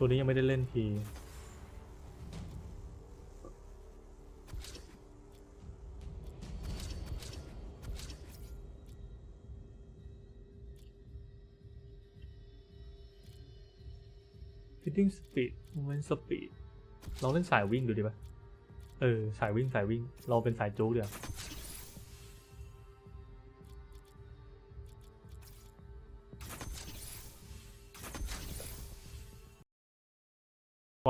ตัวนี้ยังไม่ได้เล่นที Hitting speed movement speed ลองเล่นสายวิ่งดูดีป่ะเออ สายวิ่งสายวิ่ง เราเป็นสายจู๊กเดี๋ยว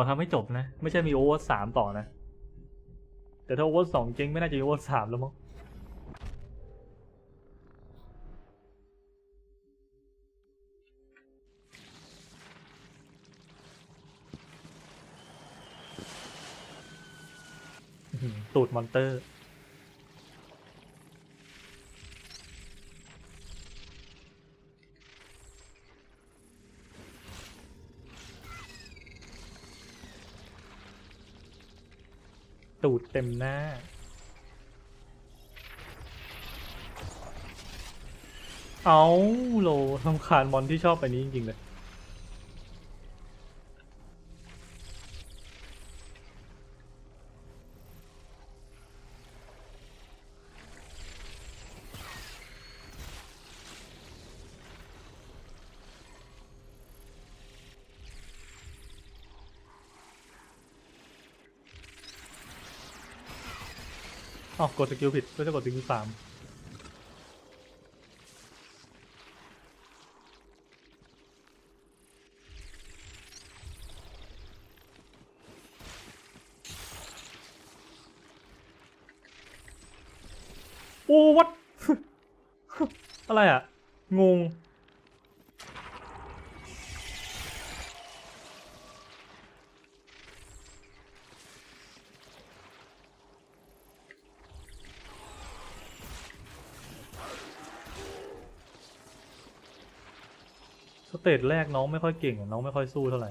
ขอทำให้จบนะ ไม่ใช่มีโอเวอร์สามต่อนะ แต่ถ้าโอเวอร์สองเจ๊งไม่น่าจะมีโอเวอร์สามแล้วมั้งตูดมอนเตอร์ ตูดเต็มหน้า เอาโลทำคาญมอนที่ชอบไปนี้จริงๆเลย อ๋อกดสกิลผิดก็จะกดสกิลสามโอ้วัด อะไรอะ งง ตจแรกน้องไม่ค่อยเก่งอะน้องไม่ค่อยสู้เท่าไหร่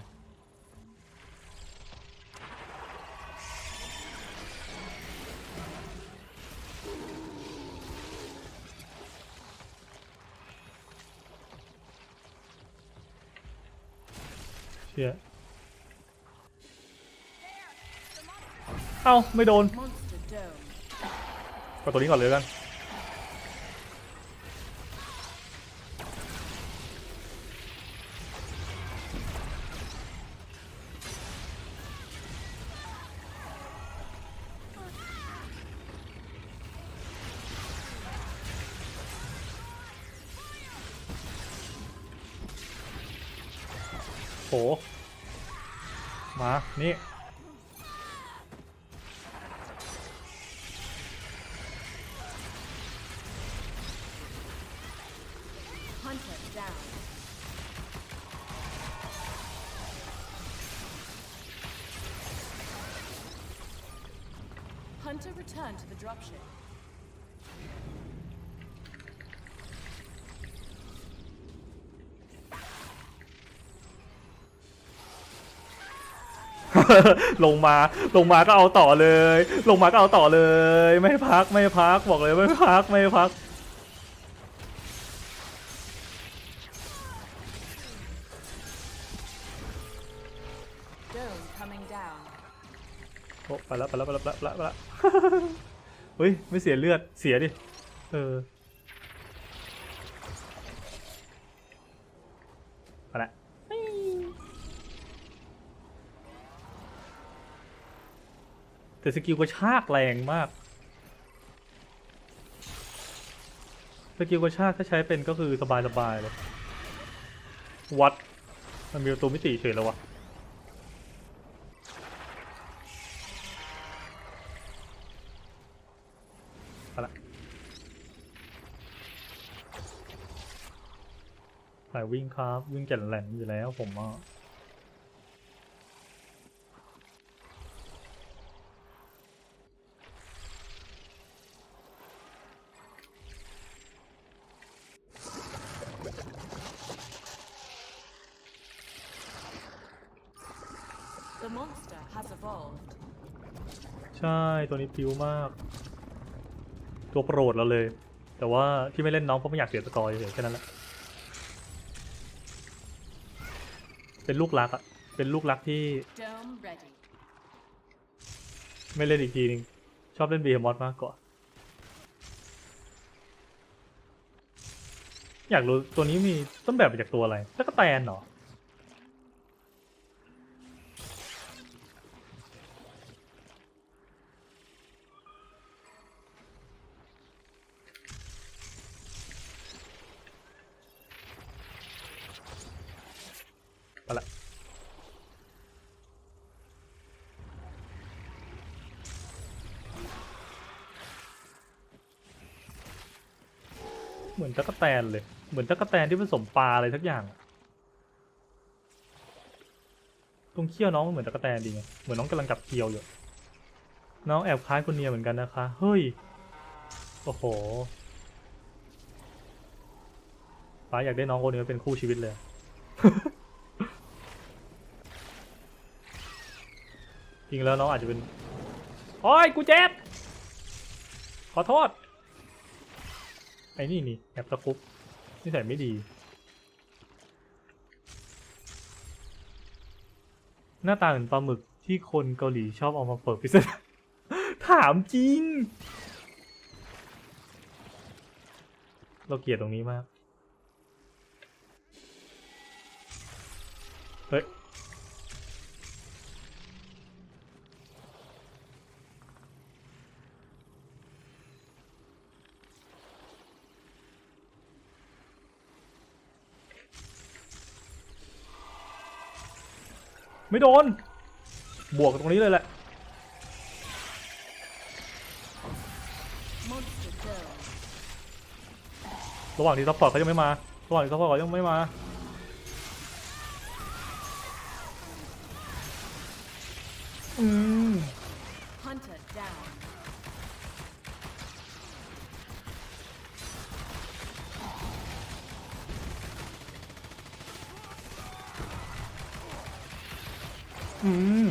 เชี่ยเอ้า ไม่โดน Monster Dome. กดตัวนี้ก่อนเลยแล้วกัน Hunter returned to the dropship. ลงมาลงมาก็เอาต่อเลย ลงมาก็เอาต่อเลย ไม่พักไม่พักบอกเลยไม่พักไม่พัก เฮ้ย ไม่เสียเลือด เสียดิ เออไปละแต่สกิลกระชากแรงมาก สกิลกระชากถ้าใช้เป็นก็คือสบายๆเลย วัด มันมีประตูมิติเฉยแล้ววะ ไปละสายวิ่งครับ วิ่งแก่นแหลมอยู่แล้วผมอะ The monster has evolved. ใช่ ตัวนี้พิ้วมาก ตัวโปรดเราเลย แต่ว่าที่ไม่เล่นน้องเพราะไม่อยากเสียสกอร์เฉยๆแค่นั้นแหละ เป็นลูกรักอะเป็นลูกรักที่ Dome ready. ไม่เล่นอีกทีนึง ชอบเล่นบีเฮมอสมากกว่า อยากรู้ตัวนี้มีต้นแบบมาจากตัวอะไรตะกแตนเหรอ ไปละ เหมือนตะก แตนเลย เหมือนตะกแตนที่ผสมปลาอะไรสักอย่าง ตรงเขี้ยวน้องเหมือนตะกแตนดีไงเหมือนน้องกำลังจับเคียวอยู่ น้องแอบคล้ายคนเนียเหมือนกันนะคะ เฮ้ย โอ้โหป้าอยากได้น้องคนนี้มาเป็นคู่ชีวิตเลย จริงแล้วน้องอาจจะเป็น โอ้ย กูเจ็บ ขอโทษ ไอ้นี่นี่แอบตะคุบนิสัยไม่ดี หน้าตาเหมือนปลาหมึกที่คนเกาหลีชอบเอามาเปิดพิซซ่าถามจริง เราเกลียดตรงนี้มาก เฮ้ย ไม่โดน บวกตรงนี้เลยแหละ ระหว่างที่ซัพพอร์ตเขายังไม่มา ระหว่างที่ซัพพอร์ตเขายังไม่มา อืม Hunter down. อืม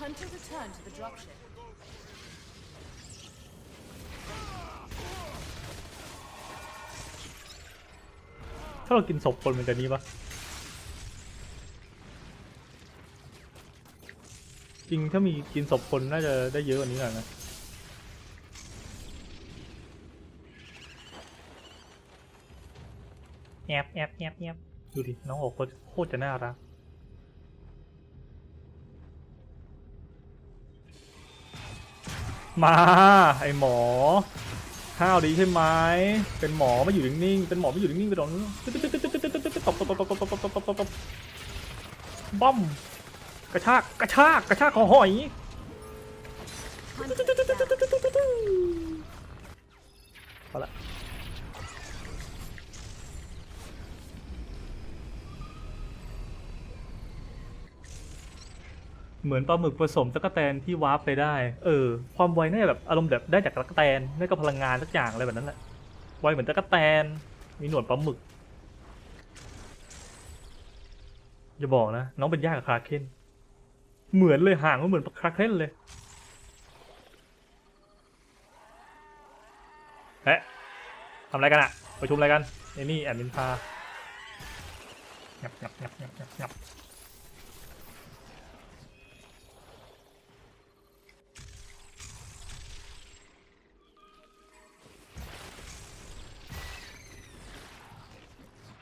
Hunter return to the dropship. ถ้าเรากินศพคนมันจะนี้ปะจริงถ้ามีกินศพคนน่าจะได้เยอะกว่านี้หน่อยนะแอบแอบแอบแอบดูดิ น้องโอโคตรโคตรจะน่ารักมา ไอหมอ ข้าวดีใช่ไหมเป็นหมอไม่อยู่นิ่งๆเป็นหมอไม่อยู่นิ่งๆไปโดนตบตบตบตบตบตบตบตบตบบ้อมกระชากกระชากกระชากคอหอย Hunter down. เอละ เหมือนปลาหมึกผสมตะกแตนที่วาร์ปไปได้ เออ ความไวน่าจะแบบอารมณ์แบบได้จากตะกแตนได้กับพลังงานสักอย่างอะไรแบบนั้นแหละ ไวเหมือนตะกแตน มีหนวดปลาหมึก อย่าบอกนะ น้องเป็นญาติกับคราเคนเหมือนเลยห่างก็เหมือนคราเคนเลยเอ๊ะทำอะไรกันอะประชุมอะไรกันไอ้นี่แอดมินพางับงับงับงับงับ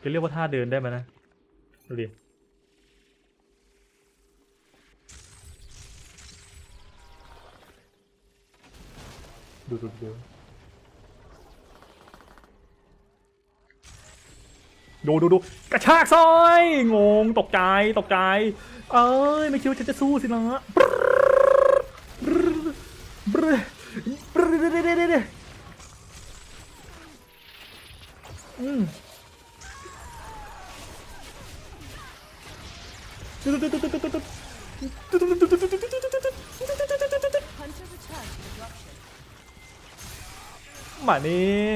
จะเรียกว่าท่าเดินได้ไหมนะดูดิดูดูดูดูดูดูกระชากซอยงงตกใจตกใจ เอ้ยไม่คิดว่าฉันจะสู้สินะอืม มานี่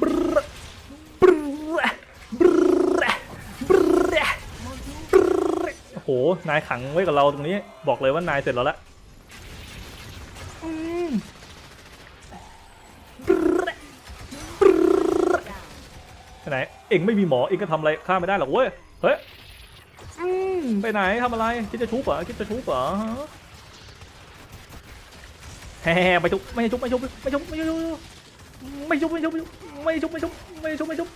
บรบรบรบรโอ้โห นายขังไว้กับเราตรงนี้ บอกเลยว่านายเสร็จแล้วละ ไหนเอ็งไม่มีหมอเอ็งก็ทำอะไรข้าไม่ได้หรอกเว้ยเฮ้ยอืมไปไหนทำอะไรคิดจะชุบเหรอคิดจะชุบเหรอฮะแฮ่ๆไม่ชุบไม่ชุบไม่ชุบไม่ชุบไม่ชุบไม่ชุบไม่ชุบไม่ชุบไม่ชุบไม่ชุบไม่ชุบไม่ชุบ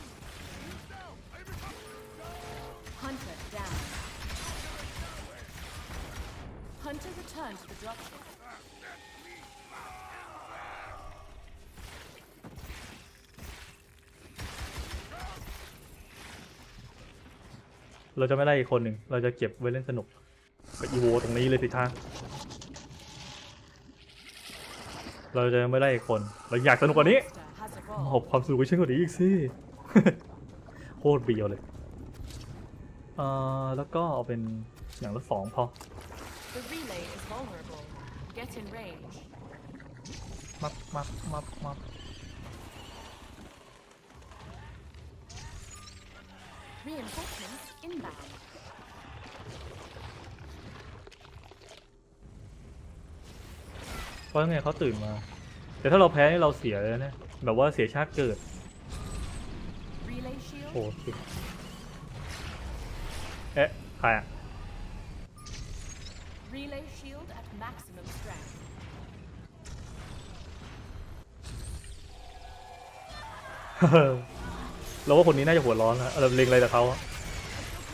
เราจะไม่ไล่อีกคนหนึ่ง เราจะเก็บไว้เล่นสนุกกับอีโวตรงนี้เลยสิท่าเราจะไม่ไล่อีกคน เราอยากสนุกกว่านี้ Monster has ห evolved. อบความสนุกไว้เช่นกว่านี้อีกสิโคตรเบียวเลยเอ่อแล้วก็เอาเป็นอย่างละสองพอ The relay is vulnerable. Get in range. มับมับมับมับ Reinforcements inbound. เพราะไงเขาตื่นมา แต่ถ้าเราแพ้นี่เราเสียเลยนะ แบบว่าเสียชาติเกิด Relay shield. โอ้สิเอ๊ะใครอะ Relay shield at maximum strength. เราว่าคนนี้น่าจะหัวร้อนนะเราเล็งอะไรแต่เขาอะ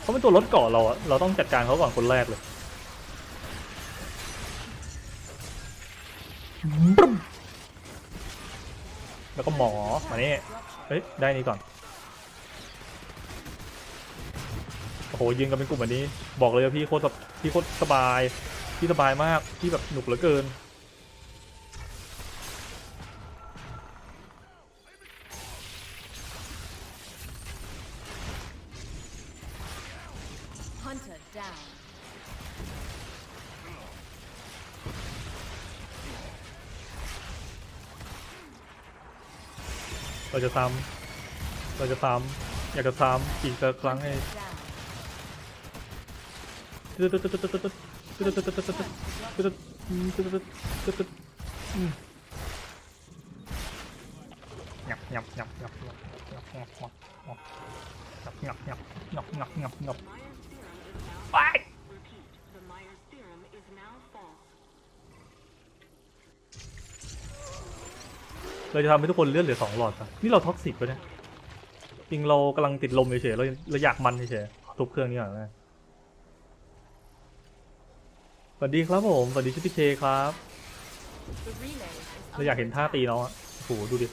เขาเป็นตัวรถเกาะเราอะเราต้องจัดการเขาก่อนคนแรกเลยปรึ้มแล้วก็หมอมานี่ Dropship. เฮ้ยได้นี่ก่อนโอ้โหยืนกันเป็นกลุ่มแบบนี้ บอกเลยว่าพี่โคตรสบพี่โคตรสบาย พี่สบายมาก พี่แบบหนุกเหลือเกิน จะซ้ำเราจะซ้ำอยากจะซ้ำอีกสักครั้งให้ตึ๊ดตึ๊ดตึ๊ดตึ๊ดตึ๊ดตึ๊ดตึ๊ดตึ๊ดตึ๊ดตึ๊ดตึ๊ดตึ๊ดตึ๊ดตึ๊ดตึ๊ดตึ๊ดตึ๊ดตึ๊ดอืมงับงับงับงับงับงับงับงับงับงับงับงับงับงับงับไป เราจะทำให้ทุกคนเลือดเหลือสองหลอดป่ะนี่เราท็อกซิกปะเนี่ยจริงเรากำลังติดลมเฉยๆเราเราอยากมันเฉยๆขอทุบเครื่องนี้ก่อนนะสวัสดีครับผมสวัสดีชิพี่เคครับ The relay is เราอยากเห็นท่าตีน้องอะโอ้โหดูดิ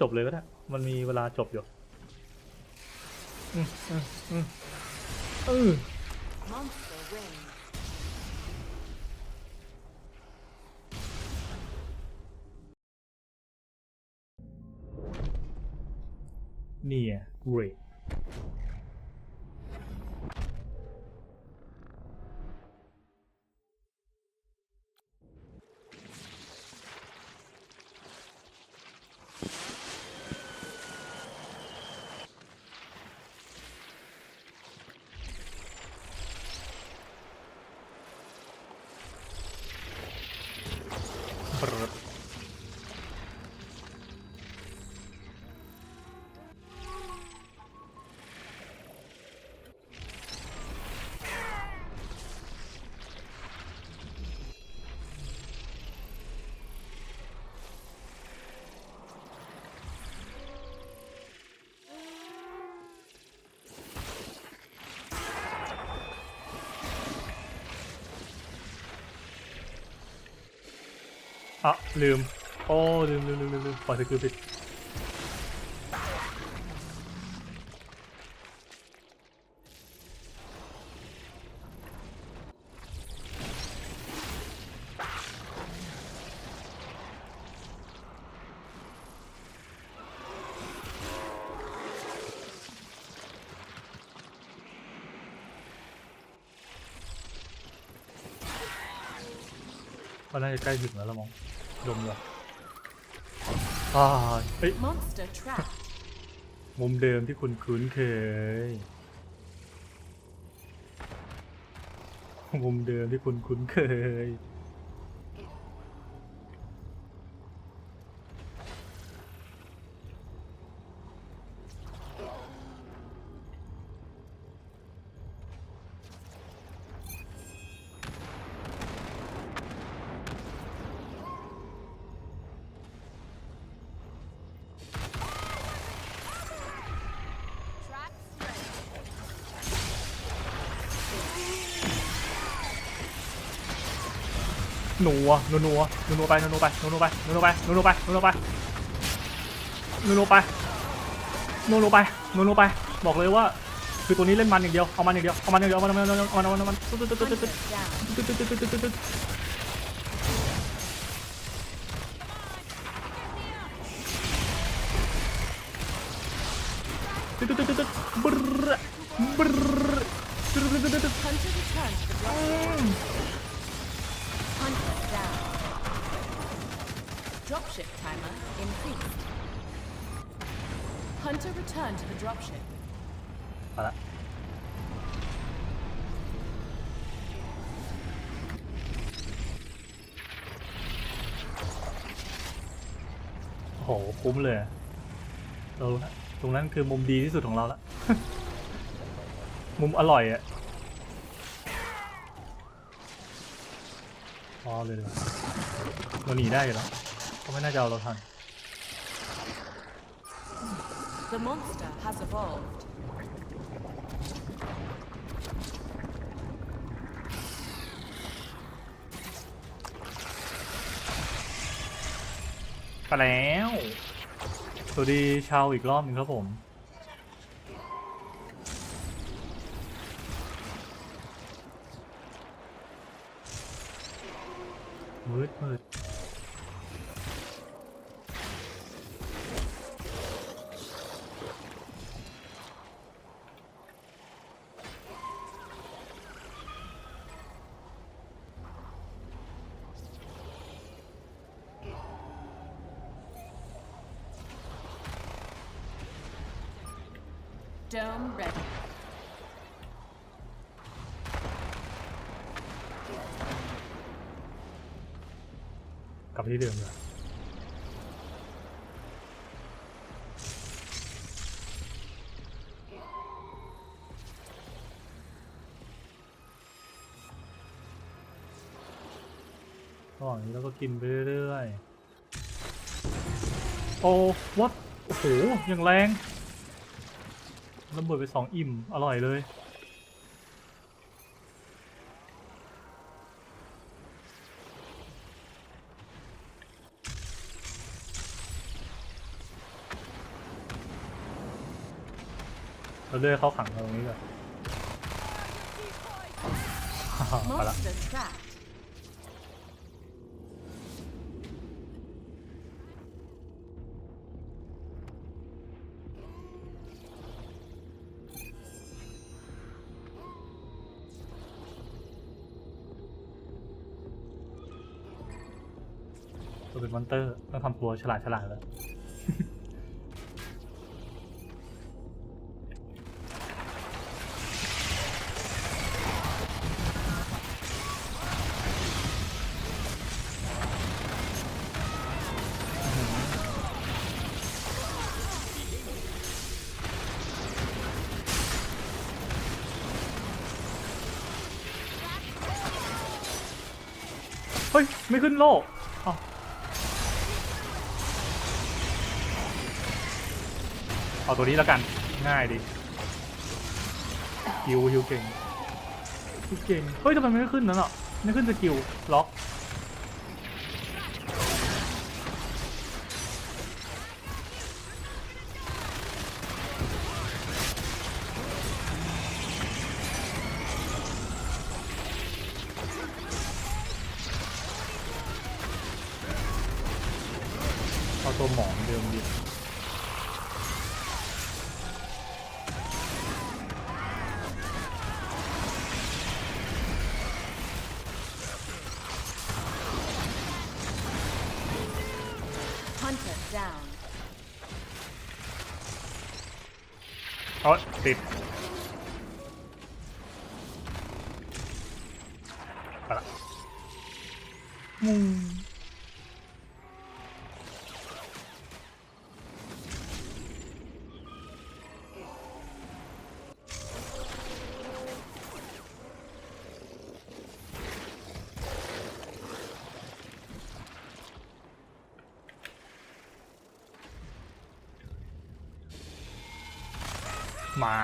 จบเลยก็ได้ มันมีเวลาจบอยู่อืมอืมอืมอืมนี่ไงเร อะลืม โอ้ลืมลืมลืมลืมลืมปล่อยสกิลผิดก็น่าจะใกล้ถึง มุมเดิมที่คุณคุ้นเคย มุมเดิมที่คุณคุ้นเคย หนัวนัวนัวนัวนัวไปนัวนัวไปนัวนัวไปนัวนัวไปนัวนัวไปนัวนัวไปนัวนัวไปนัวนัวไปนัวนัวไป บอกเลยว่าคือตัวนี้เล่นมันอย่างเดียว เอามันอย่างเดียว เอามันอย่างเดียว เอามันเอามันเอามันเอามันเอามันตึ๊ดตึ๊ดตึ๊ดตึ๊ดตึ๊ด Hunter down. ตึ๊ดตึ๊ดตึ๊ดตึ๊ดตึ๊ดตึ๊ดตึ๊ดตึ๊ดตึ๊ดตึ๊ดบรรบรรตึ๊ดตึ๊ดตึ๊ดตึ๊ด Hunter return to the dropship. Hunter down. Dropship timer increased. Hunter return to the dropship. มาละ โอ้โห คุ้มเลยอะเราตรงนั้นคือมุมดีที่สุดของเราละ มุมอร่อยอะพอเลยดีกว่าเราหนีได้อยู่แล้ว เขาไม่น่าจะเอาเราทัน The monster has evolved. ไปแล้ว สวัสดีชาวอีกรอบหนึงครับผม มืดมืด ระหว่างนี้เราก็กินไปเรื่อยๆ โอ้วัดโอ้โหอย่างแรงระเบิดไปสองอิ่ม อร่อยเลย เราเลื่อยเข้าขังเราตรงนี้ก่อนไปละ Monster trap. เราเป็นมอนเตอร์ต้องทำตัวฉลาดฉลาดแล้วเฮ้ย ไม่ขึ้นโลก เอาตัวนี้แล้วกัน ง่ายดีฮิวฮิวเก่งฮิวเก่ง เฮ้ยทำไมไม่ขึ้นนั่นอะไม่ขึ้นสกิลล็อก มา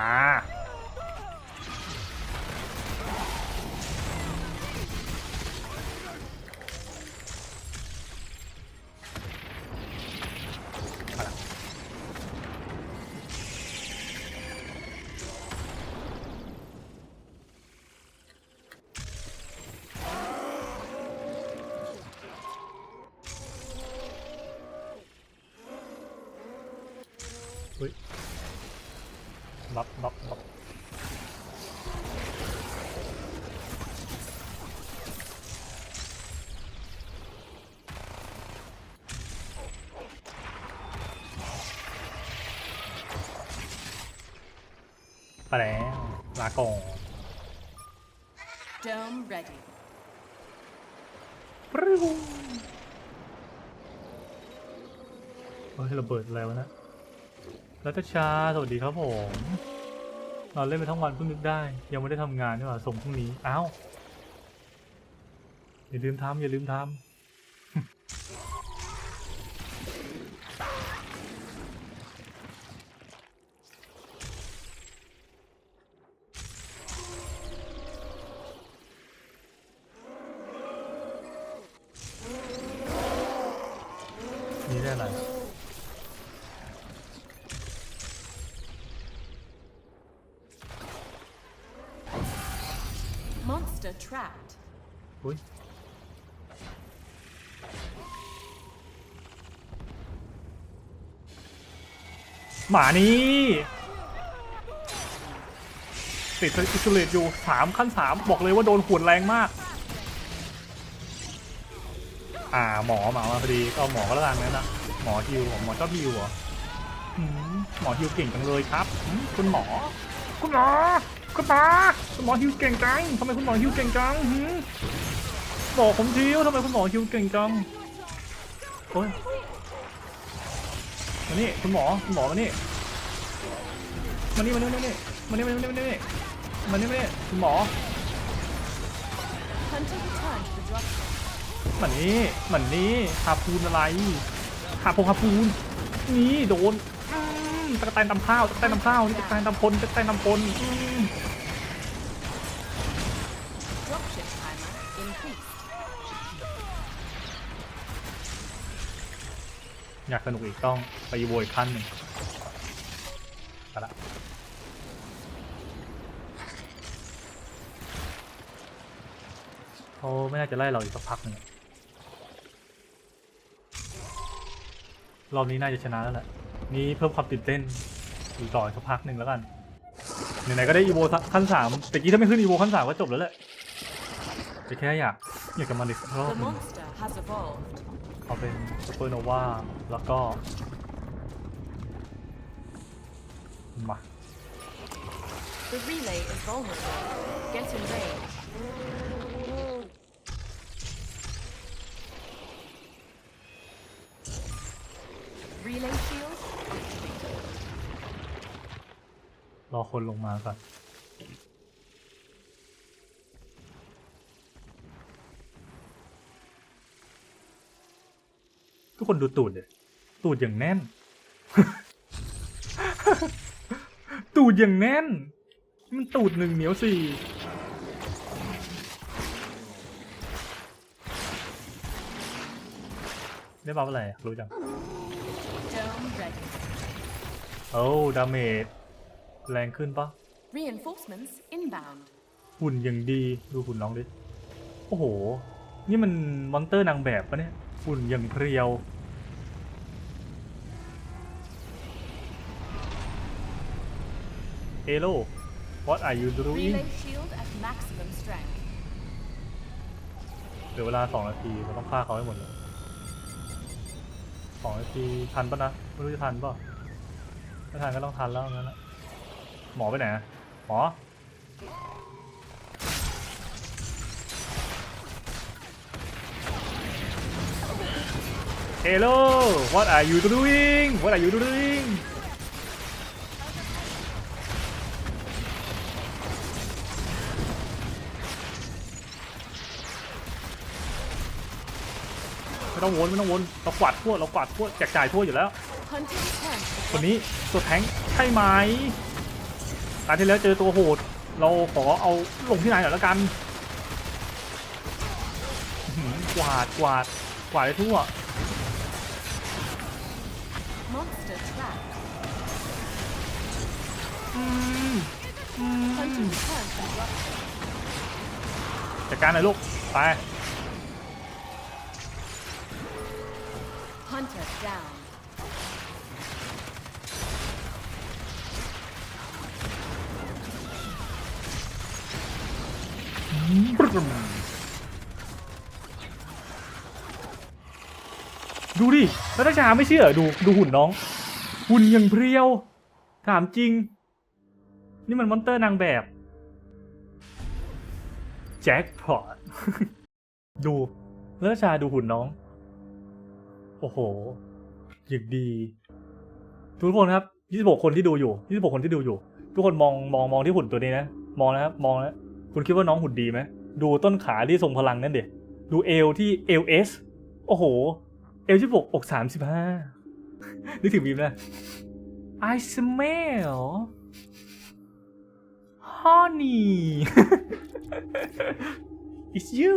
ไปแล้วลาก่อน Dome ready. ปริ้วเฮ้ยระเบิดอะไรวะนะรัตชา สวัสดีครับผมนอนเล่นไปทั้งวันเพิ่งนึกได้ ยังไม่ได้ทำงานนี่หว่าส่งพรุ่งนี้ อ้าว อย่าลืมทำอย่าลืมทำ นี่ได้อะไร Monster trapped. อุ้ยหมานี่ติดอิสเลตอยู่สามขั้นสามบอกเลยว่าโดนขวนแรงมาก อ่าหมอหมามาพอดีก็เอาหมอก็แล้วกันนั่นนะหมอฮิวหมอชอบฮิวเหรอหืมหมอฮิวเก่งจังเลยครับหืมคุณหมอ คุณหมอคุณหมอคุณหมอฮิวเก่งจังทำไมคุณหมอฮิวเก่งจังหืมบอกผมทีว่าทำไมคุณหมอคิวเก่งจังโอ้ยมานี่คุณหมอคุณหมอมานี่มานี่มานี่มานี่มานี่มานี่มานี่มานี่มานี่คุณหมอ Hunter returned to the dropship. มานี่มานี่หาปูนอะไรหาพงหาปูน นี่โดนตะกะแตนตำข้าวตะกะแตนตำข้าวนี่ตะกะแตนตำพลตะกะแตนตำพลอยากสนุกอีกต้องไปโวยขั้นหนึ่งไปละเขาไม่น่าจะไล่เราอีกสักพักหนึ่งอะ รอบนี้น่าจะชนะแล้วแหละนี่เพิ่มความตื่นเต้นอยู่ต่ออีกสักพักหนึ่งแล้วกันไหนๆก็ได้อีโวขั้นสามแต่กี้ถ้าไม่ขึ้นอีโวขั้นสามก็จบแล้วแหละแต่แค่อยากอยากจะมาอีกรอบ The หนึง monster has evolved. เอาเป็นซูเปอร์โนวาแล้วก็มา Melee shield activated. รอคนลงมาก่อน ทุกคนดูตูดเลยตูดอย่างแน่น ตูดอย่างแน่น มันตูดหนึ่งเหนียวสี่ ได้บัฟอะไรอะรู้จัง โอ้ดาเมจแรงขึ้นปะ Reinforcements inbound. หุ่นอย่างดีดูหุ่นน้องดิ โอ้โห นี่มันมอนเตอร์นางแบบปะเนี่ย หุ่นอย่างเพรียว เอโล what are you doing Relay shield at maximum strength. เหลือเวลาสองนาทีเราต้องฆ่าเขาให้หมดเลย สองนาทีทันปะนะไม่รู้จะทันปะถ้าทันก็ต้องทันแล้วงั้นละหมอไปไหนหมอเฮลโล what are you doing what are you doing ไม่ต้องวนไม่ต้องวนเรากวาดทั่วเรากวาดทั่วแจกจ่ายทั่วอยู่แล้ว Hunting returns to คนนี้ตัวแทงค์ใช่ไหมตาที่แล้วเจอตัวโหด เราขอเอาลงที่ไหนหน่อยแล้วกันอื้อหือกวาดกวาดกวาดได้ทั่ว monster trapped. อืมอืม Hunting returns to rough. จัดการหน่อยลูกไป Hunter down. ดูดิแล้วถ้าชาไม่เชื่อดูดูหุ่นน้อง หุ่นยังเพรียว ถามจริง นี่มันมอนเตอร์นางแบบ แจ็คพอต ดูแล้วชาดูหุ่นน้อง โอ้โหอย่างดี ทุกคนครับ26คนที่ดูอยู่26คนที่ดูอยู่ ทุกคนมองมองมองที่หุ่นตัวนี้นะมองนะครับมองนะคุณคิดว่าน้องหุ่นดีไหมดูต้นขาที่ทรงพลังนั่นเด็ดูเอวที่เอลเอสโอ้โหเอลที่บกอกสามสิบห้านึกถึงบีมนะ I smell honey it's you